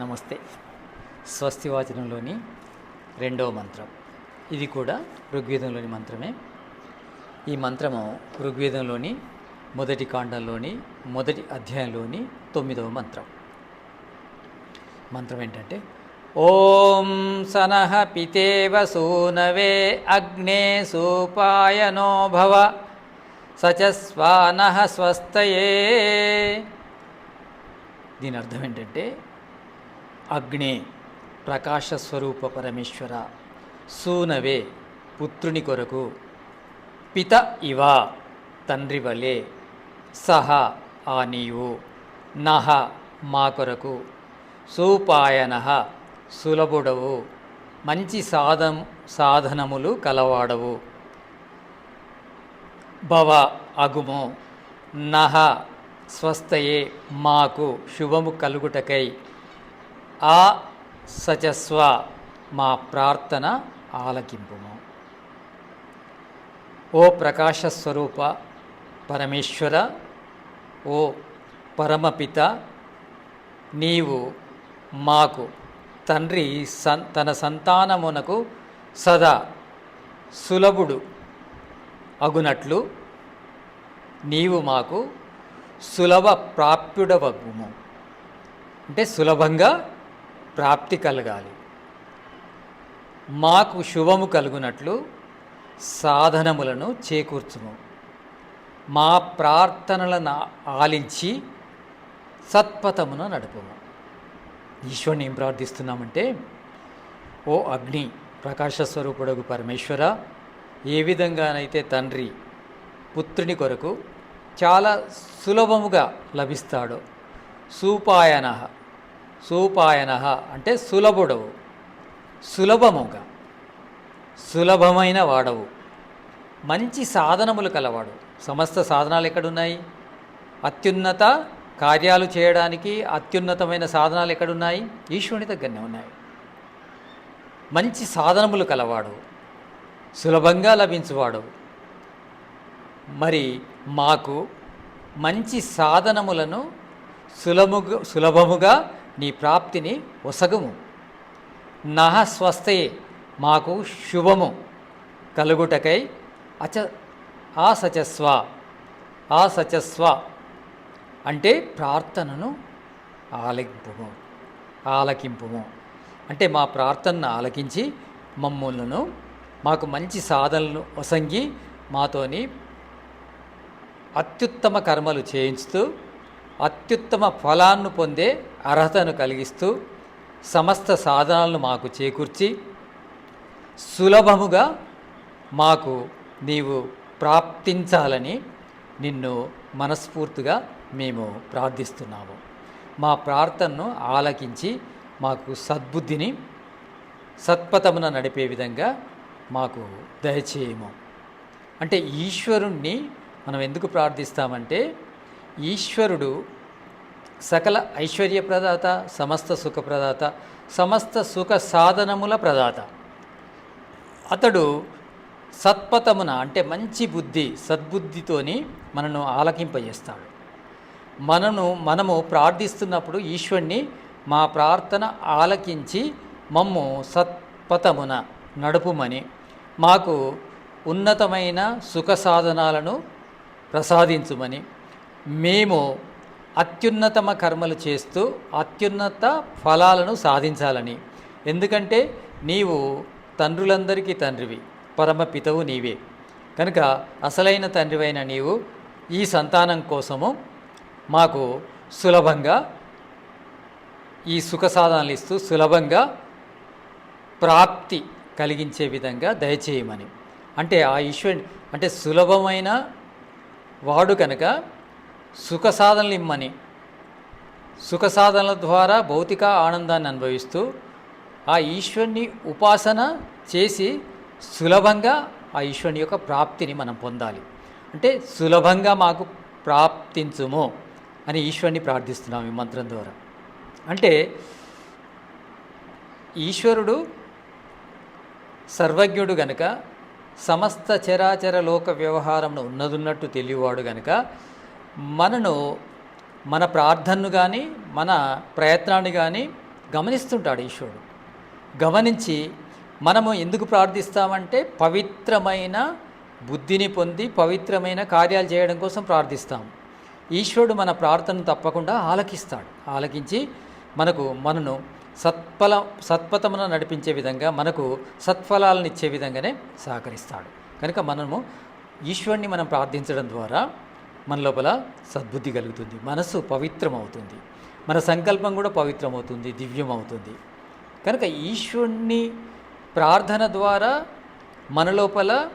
నమస్తే. స్వస్తివాచనంలోని రెండవ మంత్రం. ఇది కూడా ఋగ్వేదంలోని మంత్రమే. ఈ మంత్రము ఋగ్వేదంలోని మొదటి కాండంలోని మొదటి అధ్యాయంలోని తొమ్మిదవ మంత్రం. మంత్రం ఏంటంటే ఓం సనః పితేవ సూనవే అగ్నే సూపాయనో భవ సచస్వాన స్వస్తయే దీని అర్థం ఏంటంటే అగ్నే ప్రకాశస్వరూప పరమేశ్వర సూనవే పుత్రుని కొరకు. పిత ఇవ తండ్రి వలే. సహ ఆ నీవు. నహ మా కొరకు. సూపాయన సులభుడవు. మంచి సాధం సాధనములు కలవాడవు. భవ అగుము. నహ స్వస్థయే మాకు శుభము కలుగుటకై. ఆ సచస్వ మా ప్రార్థన ఆలకింపుము. ఓ ప్రకాశ స్వరూప పరమేశ్వర ఓ పరమపిత నీవు మాకు తండ్రి సన్ తన సంతానమునకు సదా సులభుడు అగునట్లు నీవు మాకు సులభ ప్రాప్యుడవగుము. అంటే సులభంగా ప్రాప్తి కలగాలి. మాకు శుభము కలుగునట్లు సాధనములను చేకూర్చుము. మా ప్రార్థనలను ఆలించి సత్పథమును నడుపుము. ఈశ్వరుని ఏం ప్రార్థిస్తున్నామంటే ఓ అగ్ని ప్రకాశస్వరూపుడగు పరమేశ్వర ఏ విధంగానైతే తండ్రి పుత్రుని కొరకు చాలా సులభముగా లభిస్తాడో సూపాయన సూపాయన అంటే సులభుడవు. సులభముగా. సులభమైన వాడవు. మంచి సాధనములు కలవాడు. సమస్త సాధనాలు ఎక్కడున్నాయి? అత్యున్నత కార్యాలు చేయడానికి అత్యున్నతమైన సాధనాలు ఎక్కడున్నాయి? ఈశ్వరుని దగ్గరనే ఉన్నాయి. మంచి సాధనములు కలవాడు. సులభంగా లభించువాడు. మరి మాకు మంచి సాధనములను సులభముగా సులభముగా నీ ప్రాప్తిని ఒసగుము. నహ స్వస్థయే మాకు శుభము. కలుగుటకై అచ ఆ సచస్వ ఆ సచస్వ అంటే ప్రార్థనను ఆలకింపుము ఆలకింపుము. అంటే మా ప్రార్థనను ఆలకించి మమ్మల్ని మాకు మంచి సాధనలు వసంగి మాతోని అత్యుత్తమ కర్మలు చేయించుతూ అత్యుత్తమ ఫలాన్ని పొందే అర్హతను కలిగిస్తూ సమస్త సాధనాలను మాకు చేకూర్చి సులభముగా మాకు నీవు ప్రాప్తించాలని నిన్ను మనస్ఫూర్తిగా మేము ప్రార్థిస్తున్నాము. మా ప్రార్థనను ఆలకించి మాకు సద్బుద్ధిని సత్పథమున నడిపే విధంగా మాకు దయచేయము. అంటే ఈశ్వరుణ్ణి మనం ఎందుకు ప్రార్థిస్తామంటే ఈశ్వరుడు సకల ఐశ్వర్య ప్రదాత సమస్త సుఖ ప్రదాత సమస్త సుఖ సాధనముల ప్రదాత. అతడు సత్పథమున అంటే మంచి బుద్ధి సద్బుద్ధితోని మనను ఆలకింపజేస్తాడు. మనను మనము ప్రార్థిస్తున్నప్పుడు ఈశ్వరుణ్ణి మా ప్రార్థన ఆలకించి మమ్ము సత్పథమున నడుపుమని మాకు ఉన్నతమైన సుఖ సాధనాలను ప్రసాదించుమని మేము అత్యున్నతమ కర్మలు చేస్తూ అత్యున్నత ఫలాలను సాధించాలని. ఎందుకంటే నీవు తండ్రులందరికీ తండ్రివి పరమ పితవు నీవే. కనుక అసలైన తండ్రివైన నీవు ఈ సంతానం కోసము మాకు సులభంగా ఈ సుఖ సాధనలు ఇస్తూ సులభంగా ప్రాప్తి కలిగించే విధంగా దయచేయమని. అంటే ఆ ఈశ్వరుని అంటే సులభమైన వాడు కనుక సుఖ సాధనలు ఇమ్మని సుఖ సాధనల ద్వారా భౌతిక ఆనందాన్ని అనుభవిస్తూ ఆ ఈశ్వరుని ఉపాసన చేసి సులభంగా ఆ ఈశ్వరుని యొక్క ప్రాప్తిని మనం పొందాలి. అంటే సులభంగా మాకు ప్రాప్తించుము అని ఈశ్వరుని ప్రార్థిస్తున్నాం ఈ మంత్రం ద్వారా. అంటే ఈశ్వరుడు సర్వజ్ఞుడు గనుక సమస్త చరాచర లోక వ్యవహారంలో ఉన్నదున్నట్టు తెలియవాడు గనుక మనను మన ప్రార్థనను కానీ మన ప్రయత్నాన్ని కానీ గమనిస్తుంటాడు ఈశ్వరుడు. గమనించి మనము ఎందుకు ప్రార్థిస్తామంటే పవిత్రమైన బుద్ధిని పొంది పవిత్రమైన కార్యాలు చేయడం కోసం ప్రార్థిస్తాం. ఈశ్వరుడు మన ప్రార్థనను తప్పకుండా ఆలకిస్తాడు. ఆలకించి మనకు మనను సత్ఫల సత్పథమున నడిపించే విధంగా మనకు సత్ఫలాలను ఇచ్చే విధంగానే సహకరిస్తాడు. కనుక మనము ఈశ్వరుని మనం ప్రార్థించడం ద్వారా మన లోపల సద్బుద్ధి కలుగుతుంది. మనస్సు పవిత్రమవుతుంది. మన సంకల్పం కూడా పవిత్రమవుతుంది దివ్యమవుతుంది. కనుక ఈశ్వరుణ్ణి ప్రార్థన ద్వారా మన లోపల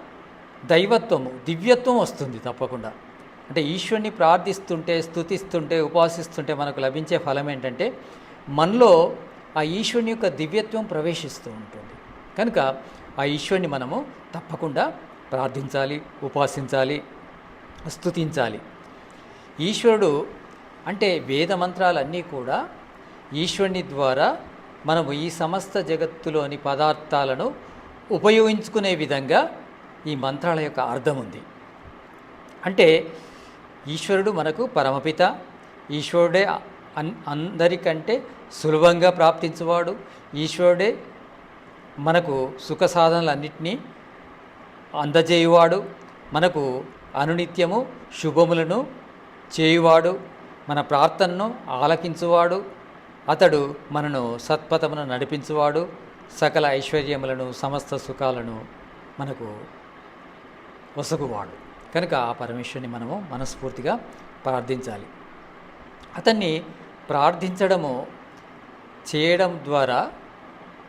దైవత్వము దివ్యత్వం వస్తుంది తప్పకుండా. అంటే ఈశ్వరుని ప్రార్థిస్తుంటే స్థుతిస్తుంటే ఉపాసిస్తుంటే మనకు లభించే ఫలం ఏంటంటే మనలో ఆ ఈశ్వరుని యొక్క దివ్యత్వం ప్రవేశిస్తూ ఉంటుంది. కనుక ఆ ఈశ్వరుని మనము తప్పకుండా ప్రార్థించాలి ఉపాసించాలి స్థుతించాలి ఈశ్వరుడు అంటే వేద మంత్రాలన్నీ కూడా ఈశ్వరుని ద్వారా మనము ఈ సమస్త జగత్తులోని పదార్థాలను ఉపయోగించుకునే విధంగా ఈ మంత్రాల యొక్క అర్థం ఉంది. అంటే ఈశ్వరుడు మనకు పరమపిత ఈశ్వరుడే అన్ అందరికంటే సులభంగా ప్రాప్తించువాడు ఈశ్వరుడే మనకు సుఖ సాధనలన్నింటినీ అందజేయువాడు మనకు అనునిత్యము శుభములను చేయువాడు మన ప్రార్థనను ఆలకించువాడు అతడు మనను సత్పథమును నడిపించువాడు సకల ఐశ్వర్యములను సమస్త సుఖాలను మనకు వసగువాడు. కనుక ఆ పరమేశ్వరుని మనము మనస్ఫూర్తిగా ప్రార్థించాలి. అతన్ని ప్రార్థించడము చేయడం ద్వారా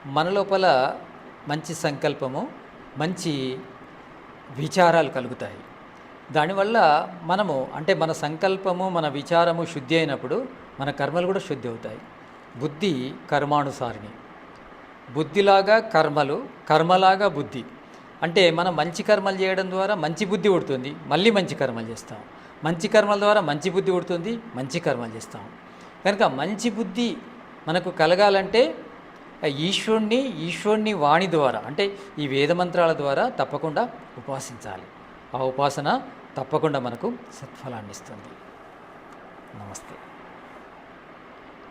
మన లోపల మంచి సంకల్పము మంచి విచారాలు కలుగుతాయి. దానివల్ల మనము అంటే మన సంకల్పము మన విచారము శుద్ధి అయినప్పుడు మన కర్మలు కూడా శుద్ధి అవుతాయి. బుద్ధి కర్మానుసారిణి. బుద్ధిలాగా కర్మలు కర్మలాగా బుద్ధి. అంటే మనం మంచి కర్మలు చేయడం ద్వారా మంచి బుద్ధి పుడుతుంది మళ్ళీ మంచి కర్మలు చేస్తాం. మంచి కర్మల ద్వారా మంచి బుద్ధి పుడుతుంది మంచి కర్మలు చేస్తాం. కనుక మంచి బుద్ధి మనకు కలగాలంటే ఈశ్వరుణ్ణి ఈశ్వరుణ్ణి వాణి ద్వారా అంటే ఈ వేదమంత్రాల ద్వారా తప్పకుండా ఉపాసించాలి. ఆ ఉపాసన తప్పకుండా మనకు సత్ఫలాన్ని ఇస్తుంది. నమస్తే.